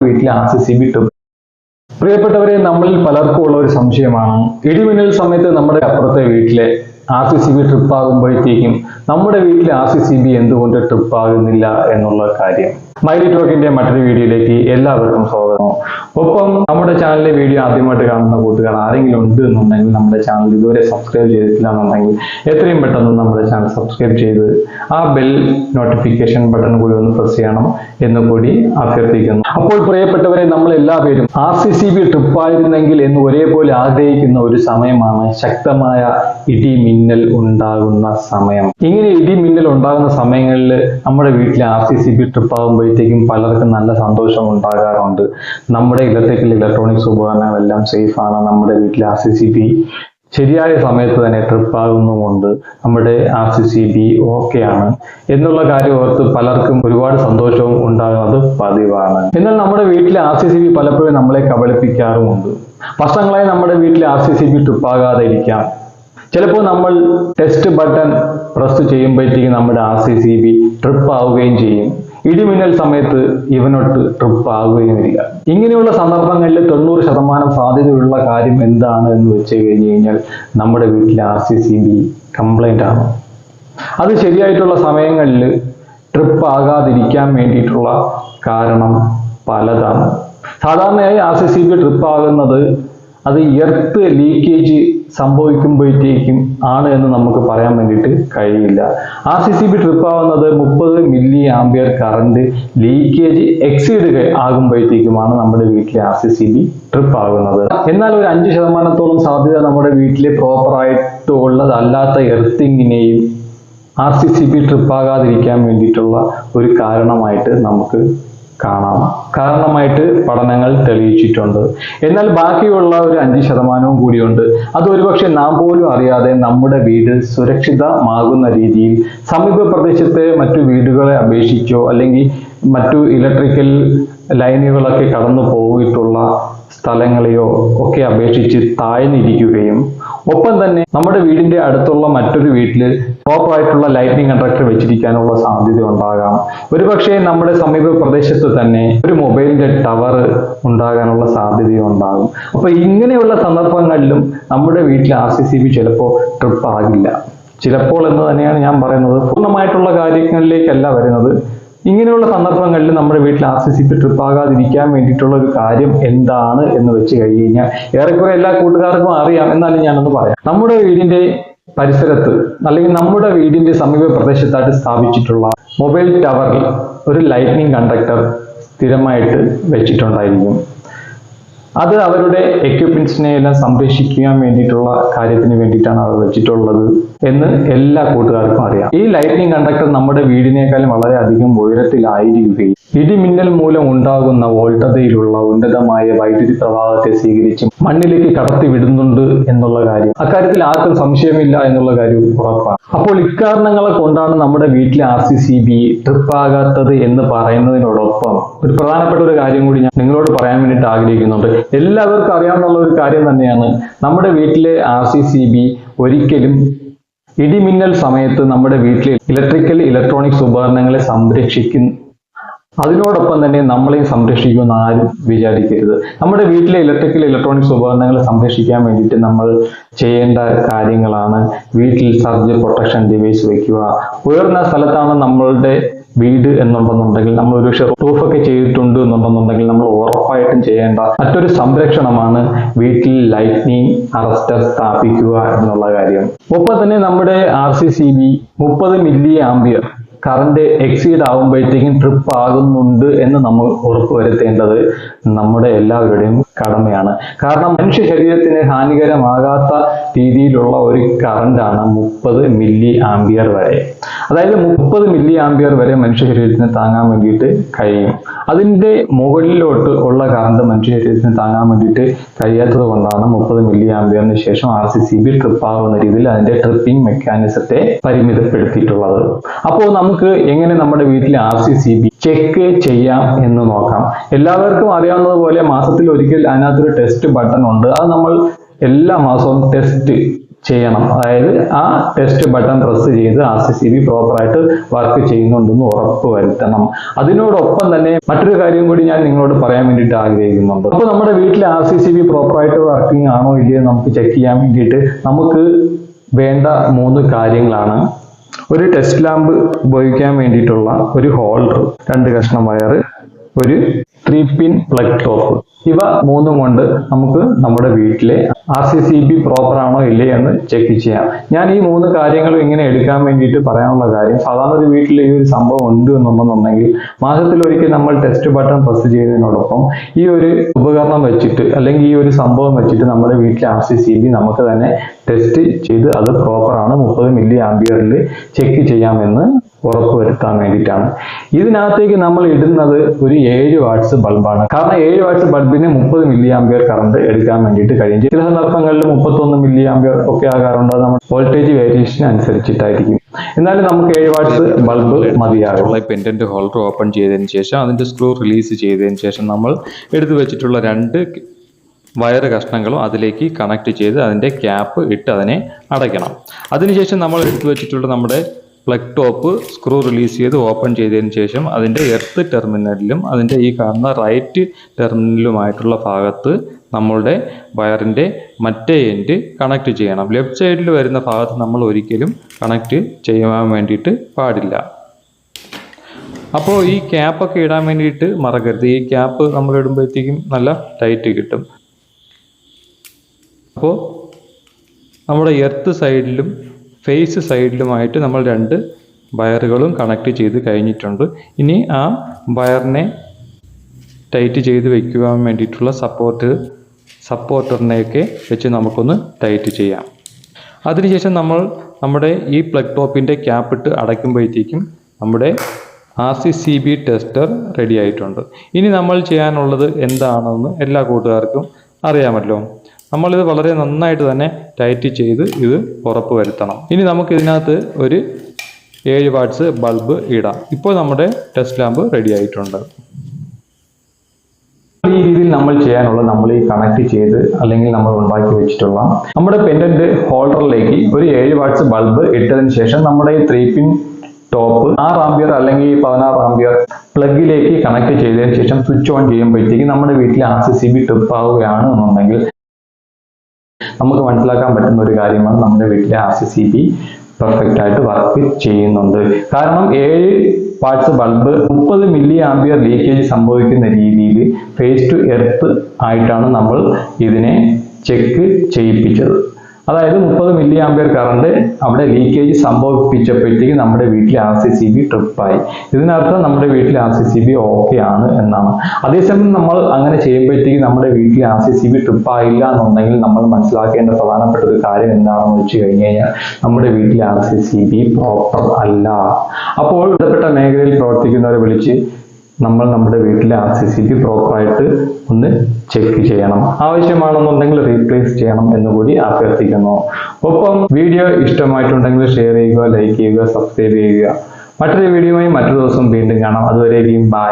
വീട്ടിലെ സി കിട്ടും. പ്രിയപ്പെട്ടവരെ നമ്മളിൽ പലർക്കും ഉള്ള ഒരു സംശയമാണ്. ഇടിമിന്നൽ സമയത്ത് നമ്മുടെ അപ്പുറത്തെ വീട്ടിലെ R C C B trip ആകുമ്പോഴത്തേക്കും നമ്മുടെ വീട്ടിലെ ആർ സി സി ബി എന്തുകൊണ്ട് ട്രിപ്പ് ആകുന്നില്ല എന്നുള്ള കാര്യം. മൈലി ടോക്കിന്റെ മറ്റൊരു വീഡിയോയിലേക്ക് എല്ലാവർക്കും സ്വാഗതം. ഒപ്പം നമ്മുടെ ചാനലിലെ വീഡിയോ ആദ്യമായിട്ട് കാണുന്ന കൂട്ടുകാർ ആരെങ്കിലും ഉണ്ട് എന്നുണ്ടെങ്കിൽ നമ്മുടെ ചാനൽ ഇതുവരെ സബ്സ്ക്രൈബ് ചെയ്തിട്ടില്ല എന്നുണ്ടെങ്കിൽ എത്രയും പെട്ടെന്ന് നമ്മുടെ ചാനൽ സബ്സ്ക്രൈബ് ചെയ്ത് ആ ബെൽ നോട്ടിഫിക്കേഷൻ ബട്ടൺ കൂടി ഒന്ന് പ്രസ് ചെയ്യണം എന്ന് കൂടി അഭ്യർത്ഥിക്കുന്നു. അപ്പോൾ പ്രിയപ്പെട്ടവരെ നമ്മൾ എല്ലാവരും ആർ സി സി ബി ട്രിപ്പായിരുന്നെങ്കിൽ എന്ന് ഒരേപോലെ ആഗ്രഹിക്കുന്ന ഒരു സമയമാണ് ശക്തമായ ഇടി മിന്നൽ ഉണ്ടാകുന്ന സമയം. ഇങ്ങനെ ഇടി മിന്നൽ ഉണ്ടാകുന്ന സമയങ്ങളിൽ നമ്മുടെ വീട്ടിലെ R C C B trip ആകുമ്പോഴത്തേക്കും പലർക്കും നല്ല സന്തോഷം ഉണ്ടാകാറുണ്ട്. നമ്മുടെ ഇലക്ട്രിക്കൽ ഇലക്ട്രോണിക്സ് ഉപകരണങ്ങളെല്ലാം സേഫ് ആണ്. നമ്മുടെ വീട്ടിലെ ആർ സി സി ബി ശരിയായ സമയത്ത് തന്നെ ട്രിപ്പ് ആകുന്നുമുണ്ട്. നമ്മുടെ ആർ സി സി ബി ഓക്കെയാണ് എന്നുള്ള കാര്യം ഓർത്ത് പലർക്കും ഒരുപാട് സന്തോഷവും ഉണ്ടാകുന്നത് പതിവാണ്. എന്നാൽ നമ്മുടെ വീട്ടിലെ ആർ സി സി ബി പലപ്പോഴും നമ്മളെ കബളിപ്പിക്കാറുമുണ്ട്. വർഷങ്ങളായി നമ്മുടെ വീട്ടിലെ R C C B trip ആകാതെ ഇരിക്കാം. ചിലപ്പോൾ നമ്മൾ ടെസ്റ്റ് ബട്ടൺ പ്രസ് ചെയ്യുമ്പോഴത്തേക്കും നമ്മുടെ R C C B trip ആവുകയും ചെയ്യും. ഇടിമിന്നൽ സമയത്ത് ഇവനൊട്ട് ട്രിപ്പ് ആകുകയുമില്ല ഇങ്ങനെയുള്ള സന്ദർഭങ്ങളിൽ തൊണ്ണൂറ് ശതമാനം സാധ്യതയുള്ള കാര്യം എന്താണ് എന്ന് വെച്ച് കഴിഞ്ഞ് കഴിഞ്ഞാൽ നമ്മുടെ വീട്ടിലെ R C C B complaint ആണ്. അത് ശരിയായിട്ടുള്ള സമയങ്ങളിൽ ട്രിപ്പ് ആകാതിരിക്കാൻ വേണ്ടിയിട്ടുള്ള കാരണം പലതാണ്. സാധാരണയായി R C C B trip ആകുന്നത് അത് എർത്ത് ലീക്കേജ് സംഭവിക്കുമ്പോഴത്തേക്കും ആണ് എന്ന് നമുക്ക് പറയാൻ വേണ്ടിയിട്ട് കഴിയില്ല. R C C B trip ആവുന്നത് മുപ്പത് milli ampere current leakage exceed ആകുമ്പോഴത്തേക്കുമാണ് നമ്മുടെ വീട്ടിലെ R C C B trip ആകുന്നത്. എന്നാൽ ഒരു അഞ്ച് ശതമാനത്തോളം സാധ്യത നമ്മുടെ വീട്ടിലെ പ്രോപ്പറായിട്ട് ഉള്ളതല്ലാത്ത എർത്തിങ്ങിനെയും R C C B trip ആകാതിരിക്കാൻ വേണ്ടിയിട്ടുള്ള ഒരു കാരണമായിട്ട് നമുക്ക് കാണാം. കാരണമായിട്ട് പഠനങ്ങൾ തെളിയിച്ചിട്ടുണ്ട്. എന്നാൽ ബാക്കിയുള്ള ഒരു അഞ്ച് ശതമാനവും കൂടിയുണ്ട്. അത് ഒരുപക്ഷെ നാം പോലും അറിയാതെ നമ്മുടെ വീട് സുരക്ഷിതമാകുന്ന രീതിയിൽ സമീപ പ്രദേശത്തെ മറ്റു വീടുകളെ അപേക്ഷിച്ചോ അല്ലെങ്കിൽ മറ്റു ഇലക്ട്രിക്കൽ ലൈനുകളൊക്കെ കടന്നു പോയിട്ടുള്ള സ്ഥലങ്ങളെയോ ഒക്കെ അപേക്ഷിച്ച് താഴ്ന്നിരിക്കുകയും ഒപ്പം തന്നെ നമ്മുടെ വീടിന്റെ അടുത്തുള്ള മറ്റൊരു വീട്ടിൽ പ്രോപ്പർ ആയിട്ടുള്ള ലൈറ്റിംഗ് കണ്ടക്ടർ വെച്ചിരിക്കാനുള്ള സാധ്യത ഉണ്ടാകാം. ഒരുപക്ഷെ നമ്മുടെ സമീപ പ്രദേശത്ത് തന്നെ ഒരു മൊബൈലിന്റെ ടവർ ഉണ്ടാകാനുള്ള സാധ്യതയും ഉണ്ടാകും. അപ്പൊ ഇങ്ങനെയുള്ള സന്ദർഭങ്ങളിലും നമ്മുടെ വീട്ടിൽ ആർ സി സി ബി ചിലപ്പോൾ ട്രിപ്പ് ആകില്ല. ചിലപ്പോൾ എന്ന് തന്നെയാണ് ഞാൻ പറയുന്നത്. പൂർണമായിട്ടുള്ള കാര്യങ്ങളിലേക്കല്ല വരുന്നത്. ഇങ്ങനെയുള്ള സന്ദർഭങ്ങളിൽ നമ്മുടെ വീട്ടിൽ R C C P trip ആകാതിരിക്കാൻ വേണ്ടിയിട്ടുള്ള ഒരു കാര്യം എന്താണ് എന്ന് വെച്ച് കഴിഞ്ഞ് കഴിഞ്ഞാൽ ഏറെക്കുറെ എല്ലാ കൂട്ടുകാർക്കും അറിയാം. എന്നാലും ഞാനൊന്ന് പറയാം. നമ്മുടെ വീടിന്റെ പരിസരത്ത് അല്ലെങ്കിൽ നമ്മുടെ വീടിന്റെ സമീപ പ്രദേശത്തായിട്ട് സ്ഥാപിച്ചിട്ടുള്ള മൊബൈൽ ടവറിൽ ഒരു ലൈറ്റ്നിങ് കണ്ടക്ടർ സ്ഥിരമായിട്ട് വെച്ചിട്ടുണ്ടായിരിക്കും. അത് അവരുടെ എക്യുപ്മെന്റ്സിനെ എല്ലാം സംരക്ഷിക്കാൻ വേണ്ടിയിട്ടുള്ള കാര്യത്തിന് വേണ്ടിയിട്ടാണ് അവർ വെച്ചിട്ടുള്ളത്. എന്ന് എല്ലാ കൂട്ടുകാർക്കും അറിയാം. ഈ ലൈറ്റിംഗ് കണ്ടക്ടർ നമ്മുടെ വീടിനേക്കാളും വളരെയധികം ഉയരത്തിലായിരിക്കുകയും ഇടിമിന്നൽ മൂലം ഉണ്ടാകുന്ന വോൾട്ടതയിലുള്ള ഉന്നതമായ വൈദ്യുതി പ്രവാഹത്തെ സ്വീകരിച്ച് മണ്ണിലേക്ക് കടത്തി വിടുന്നുണ്ട് എന്നുള്ള കാര്യം. അക്കാര്യത്തിൽ ആർക്കും സംശയമില്ല എന്നുള്ള കാര്യം ഉറപ്പാണ്. അപ്പോൾ ഇക്കാരണങ്ങളെ കൊണ്ടാണ് നമ്മുടെ വീട്ടിലെ ആർ സി സി ബി ട്രിപ്പാകാത്തത് എന്ന് പറയുന്നതിനോടൊപ്പം ഒരു പ്രധാനപ്പെട്ട ഒരു കാര്യം കൂടി ഞാൻ നിങ്ങളോട് പറയാൻ വേണ്ടിയിട്ട് ആഗ്രഹിക്കുന്നുണ്ട്. എല്ലാവർക്കും അറിയാവുന്ന ഒരു കാര്യം തന്നെയാണ്. നമ്മുടെ വീട്ടിലെ ആർ സി സി ബി ഒരിക്കലും ഇടിമിന്നൽ സമയത്ത് നമ്മുടെ വീട്ടിൽ ഇലക്ട്രിക്കൽ ഇലക്ട്രോണിക്സ് ഉപകരണങ്ങളെ സംരക്ഷിക്കുന്ന അതിനോടൊപ്പം തന്നെ നമ്മളെയും സംരക്ഷിക്കുമെന്ന് ആരും വിചാരിക്കരുത്. നമ്മുടെ വീട്ടിലെ ഇലക്ട്രിക്കൽ ഇലക്ട്രോണിക്സ് ഉപകരണങ്ങളെ സംരക്ഷിക്കാൻ വേണ്ടിയിട്ട് നമ്മൾ ചെയ്യേണ്ട കാര്യങ്ങളാണ്. വീട്ടിൽ സർജ് പ്രൊട്ടക്ഷൻ ഡിവൈസ് വയ്ക്കുക ഉയർന്ന സ്ഥലത്താണ് നമ്മളുടെ വീട് എന്നുണ്ടെന്നുണ്ടെങ്കിൽ നമ്മൾ ഒരു റൂഫൊക്കെ ചെയ്തിട്ടുണ്ട് എന്നുണ്ടെന്നുണ്ടെങ്കിൽ നമ്മൾ ഉറപ്പായിട്ടും ചെയ്യേണ്ട മറ്റൊരു സംരക്ഷണമാണ് വീട്ടിൽ ലൈറ്റ്നിങ് അറസ്റ്റർ സ്ഥാപിക്കുക എന്നുള്ള കാര്യം. ഒപ്പം തന്നെ നമ്മുടെ ആർ സി സി ബി മുപ്പത് മില്ലി ആംബിയർ കറണ്ട് എക്സീഡ് ആകുമ്പോഴത്തേക്കും ട്രിപ്പ് ആകുന്നുണ്ട് എന്ന് നമ്മൾ ഉറപ്പുവരുത്തേണ്ടത് നമ്മുടെ എല്ലാവരുടെയും കടമയാണ്. കാരണം മനുഷ്യ ശരീരത്തിന് ഹാനികരമാകാത്ത രീതിയിലുള്ള ഒരു കറണ്ടാണ് മുപ്പത് മില്ലി ആംബിയർ വരെ. അതായത് മുപ്പത് മില്ലി ആംബിയർ വരെ മനുഷ്യ ശരീരത്തിന് താങ്ങാൻ വേണ്ടിയിട്ട് കഴിയും. അതിന്റെ മുകളിലോട്ട് ഉള്ള കറണ്ട് മനുഷ്യ ശരീരത്തിന് താങ്ങാൻ വേണ്ടിയിട്ട് കഴിയാത്തത് കൊണ്ടാണ് മുപ്പത് മില്ലി ആംബിയറിന് ശേഷം R C C B trip ആകുന്ന രീതിയിൽ അതിന്റെ ട്രിപ്പിംഗ് മെക്കാനിസത്തെ പരിമിതപ്പെടുത്തിയിട്ടുള്ളത്. അപ്പോൾ നമുക്ക് എങ്ങനെ നമ്മുടെ വീട്ടിലെ R C C B check ചെയ്യാം എന്ന് നോക്കാം. എല്ലാവർക്കും അറിയാവുന്നതുപോലെ മാസത്തിൽ ഒരിക്കൽ അതിനകത്തൊരു ടെസ്റ്റ് ബട്ടൺ ഉണ്ട്. അത് നമ്മൾ എല്ലാ മാസവും ടെസ്റ്റ് ചെയ്യണം. അതായത് ആ ടെസ്റ്റ് ബട്ടൺ പ്രസ് ചെയ്ത് ആർ സി സി ബി പ്രോപ്പറായിട്ട് വർക്ക് ചെയ്യുന്നുണ്ടെന്ന് ഉറപ്പ് വരുത്തണം. അതിനോടൊപ്പം തന്നെ മറ്റൊരു കാര്യം കൂടി ഞാൻ നിങ്ങളോട് പറയാൻ വേണ്ടിയിട്ട് ആഗ്രഹിക്കുന്നുണ്ട്. അപ്പോൾ നമ്മുടെ വീട്ടിൽ ആർ സി സി ബി പ്രോപ്പറായിട്ട് വർക്കിംഗ് ആണോ ഇല്ലയോ നമുക്ക് ചെക്ക് ചെയ്യാൻ വേണ്ടിയിട്ട് നമുക്ക് വേണ്ട മൂന്ന് കാര്യങ്ങളാണ്. ഒരു ടെസ്റ്റ് ലാമ്പ് ഉപയോഗിക്കാൻ വേണ്ടിയിട്ടുള്ള ഒരു ഹോൾഡർ രണ്ട് കഷ്ണം വയർ ഒരു ത്രീ പിൻ പ്ലഗ് ടോപ്പ് ഇവ മൂന്നും കൊണ്ട് നമുക്ക് നമ്മുടെ വീട്ടിലെ R C C B proper ആണോ ഇല്ലേ എന്ന് ചെക്ക് ചെയ്യാം. ഞാൻ ഈ മൂന്ന് കാര്യങ്ങളും ഇങ്ങനെ എടുക്കാൻ വേണ്ടിയിട്ട് പറയാനുള്ള കാര്യം സാധാരണ ഒരു വീട്ടിൽ ഈ ഒരു സംഭവം ഉണ്ട് എന്നുണ്ടെന്നുണ്ടെങ്കിൽ മാസത്തിൽ ഒരിക്കൽ നമ്മൾ ടെസ്റ്റ് ബട്ടൺ പ്രസ് ചെയ്യുന്നതിനോടൊപ്പം ഈ ഒരു ഉപകരണം വെച്ചിട്ട് അല്ലെങ്കിൽ ഈ ഒരു സംഭവം വെച്ചിട്ട് നമ്മുടെ വീട്ടിലെ ആർ സി സി ബി നമുക്ക് തന്നെ ടെസ്റ്റ് ചെയ്ത് അത് പ്രോപ്പർ ആണ്. മുപ്പത് മില്ലി ആംബിയറിൽ ചെക്ക് ചെയ്യാമെന്ന് ഉറപ്പുവരുത്താൻ വേണ്ടിയിട്ടാണ്. ഇതിനകത്തേക്ക് നമ്മൾ ഇടുന്നത് ഒരു ഏഴ് വാട്ട്സ് ബൾബാണ് കാരണം ഏഴ് വാട്ട്സ് ബൾബിന് മുപ്പത് മില്ലി ആംബിയർ കറണ്ട് എടുക്കാൻ വേണ്ടിയിട്ട് കഴിയും. ചില സന്ദർഭങ്ങളിൽ മുപ്പത്തൊന്ന് മില്ലി ആംബിയർ ഒക്കെ ആകാറുണ്ട്. അത് നമ്മുടെ വോൾട്ടേജ് വേരിയേഷൻ അനുസരിച്ചിട്ടായിരിക്കും. എന്നാലും നമുക്ക് ഏഴ് വാട്ട്സ് ബൾബ് മതിയാകും. പെൻഡന്റ് ഹോൾഡർ ഓപ്പൺ ചെയ്തതിന് ശേഷം അതിന്റെ സ്ക്രൂ റിലീസ് ചെയ്തതിന് ശേഷം നമ്മൾ എടുത്തു വെച്ചിട്ടുള്ള രണ്ട് വയർ കഷ്ണങ്ങളും അതിലേക്ക് കണക്ട് ചെയ്ത് അതിന്റെ ക്യാപ്പ് ഇട്ട് അതിനെ അടയ്ക്കണം. അതിനുശേഷം നമ്മൾ എടുത്തു വെച്ചിട്ടുള്ള നമ്മുടെ പ്ലഗ് ടോപ്പ് സ്ക്രൂ റിലീസ് ചെയ്ത് ഓപ്പൺ ചെയ്തതിന് ശേഷം അതിന്റെ എർത്ത് ടെർമിനലിലും അതിന്റെ ഈ കാണുന്ന റൈറ്റ് ടെർമിനലുമായിട്ടുള്ള ഭാഗത്ത് നമ്മളുടെ വയറിന്റെ മറ്റേ എൻഡ് കണക്ട് ചെയ്യണം. ലെഫ്റ്റ് സൈഡിൽ വരുന്ന ഭാഗത്ത് നമ്മൾ ഒരിക്കലും കണക്ട് ചെയ്യാൻ വേണ്ടിയിട്ട് പാടില്ല. അപ്പോൾ ഈ ക്യാപ്പൊക്കെ ഇടാൻ വേണ്ടിയിട്ട് മറക്കരുത്. ഈ ക്യാപ്പ് നമ്മൾ ഇടുമ്പോഴത്തേക്കും നല്ല ടൈറ്റ് കിട്ടും. അപ്പോൾ നമ്മുടെ എർത്ത് സൈഡിലും ഫേസ് സൈഡിലുമായിട്ട് നമ്മൾ രണ്ട് വയറുകളും കണക്ട് ചെയ്ത് കഴിഞ്ഞിട്ടുണ്ട്. ഇനി ആ വയറിനെ ടൈറ്റ് ചെയ്ത് വയ്ക്കുവാൻ വേണ്ടിയിട്ടുള്ള സപ്പോർട്ട് സപ്പോർട്ടറിനെയൊക്കെ വെച്ച് നമുക്കൊന്ന് ടൈറ്റ് ചെയ്യാം. അതിനുശേഷം നമ്മൾ നമ്മുടെ ഈ പ്ലഗ് ടോപ്പിന്റെ ക്യാപ്പിട്ട് അടയ്ക്കുമ്പോഴത്തേക്കും നമ്മുടെ R C C B tester ready ആയിട്ടുണ്ട്. ഇനി നമ്മൾ ചെയ്യാനുള്ളത് എന്താണെന്ന് എല്ലാ കൂട്ടുകാർക്കും അറിയാമല്ലോ. നമ്മളിത് വളരെ നന്നായിട്ട് തന്നെ ടൈറ്റ് ചെയ്ത് ഇത് ഉറപ്പ് വരുത്തണം. ഇനി നമുക്ക് ഇതിനകത്ത് ഒരു ഏഴ് വാട്ട്സ് ബൾബ് ഇടാം. ഇപ്പോൾ നമ്മുടെ ടെസ്റ്റ് ലാമ്പ് റെഡി ആയിട്ടുണ്ട്. ഈ രീതിയിൽ നമ്മൾ ചെയ്യാനുള്ളത് നമ്മൾ ഈ കണക്ട് ചെയ്ത് അല്ലെങ്കിൽ നമ്മൾ ഉണ്ടാക്കി വെച്ചിട്ടുള്ള നമ്മുടെ പെൻഡന്റ് ഹോൾഡറിലേക്ക് ഒരു ഏഴ് വാട്ട്സ് ബൾബ് ഇട്ടതിന് ശേഷം നമ്മുടെ ഈ ത്രീ പിൻ ടോപ്പ് ആറ് ആംബിയർ അല്ലെങ്കിൽ പതിനാറ് ആംബിയർ പ്ലഗിലേക്ക് കണക്ട് ചെയ്തതിന് ശേഷം സ്വിച്ച് ഓൺ ചെയ്യുമ്പോഴത്തേക്ക് നമ്മുടെ വീട്ടിൽ R C C B trip ആവുകയാണ് എന്നുണ്ടെങ്കിൽ നമുക്ക് മനസ്സിലാക്കാൻ പറ്റുന്ന ഒരു കാര്യമാണ് നമ്മുടെ വീട്ടിലെ R C C B perfect ആയിട്ട് വർക്ക് ചെയ്യുന്നുണ്ട്. കാരണം ഏഴ് വാട്ട്സ് ബൾബ് മുപ്പത് മില്ലി ആംബിയർ ലീക്കേജ് സംഭവിക്കുന്ന രീതിയിൽ ഫേസ് ടു എർത്ത് ആയിട്ടാണ് നമ്മൾ ഇതിനെ ചെക്ക് ചെയ്യിപ്പിച്ചത്. അതായത് മുപ്പത് മില്ലി ആംബിയർ കറണ്ട് അവിടെ ലീക്കേജ് സംഭവിപ്പിച്ചപ്പോഴത്തേക്ക് നമ്മുടെ വീട്ടിലെ ആർ സി സി ബി ട്രിപ്പായി ഇതിനർത്ഥം നമ്മുടെ വീട്ടിലെ R C C B okay ആണ് എന്നാണ്. അതേസമയം നമ്മൾ അങ്ങനെ ചെയ്യുമ്പോഴത്തേക്ക് നമ്മുടെ വീട്ടിലെ ആർ സി സി ബി ട്രിപ്പായില്ല എന്നുണ്ടെങ്കിൽ നമ്മൾ മനസ്സിലാക്കേണ്ട പ്രധാനപ്പെട്ട ഒരു കാര്യം എന്താണെന്ന് വെച്ച് കഴിഞ്ഞ് കഴിഞ്ഞാൽ നമ്മുടെ വീട്ടിലെ R C C B proper അല്ല. അപ്പോൾ ബന്ധപ്പെട്ട മേഖലയിൽ പ്രവർത്തിക്കുന്നവരെ വിളിച്ച് നമ്മൾ നമ്മുടെ വീട്ടിലെ ആർ സി സി ബി പ്രോപ്പറായിട്ട് ഒന്ന് ചെക്ക് ചെയ്യണം. ആവശ്യമാണെന്നുണ്ടെങ്കിൽ റീപ്ലേസ് ചെയ്യണം എന്ന് കൂടി അഭ്യർത്ഥിക്കുന്നു. ഒപ്പം വീഡിയോ ഇഷ്ടമായിട്ടുണ്ടെങ്കിൽ ഷെയർ ചെയ്യുക ലൈക്ക് ചെയ്യുക സബ്സ്ക്രൈബ് ചെയ്യുക. മറ്റൊരു വീഡിയോയുമായി മറ്റു ദിവസം വീണ്ടും കാണാം. അതുവരേക്കും ബൈ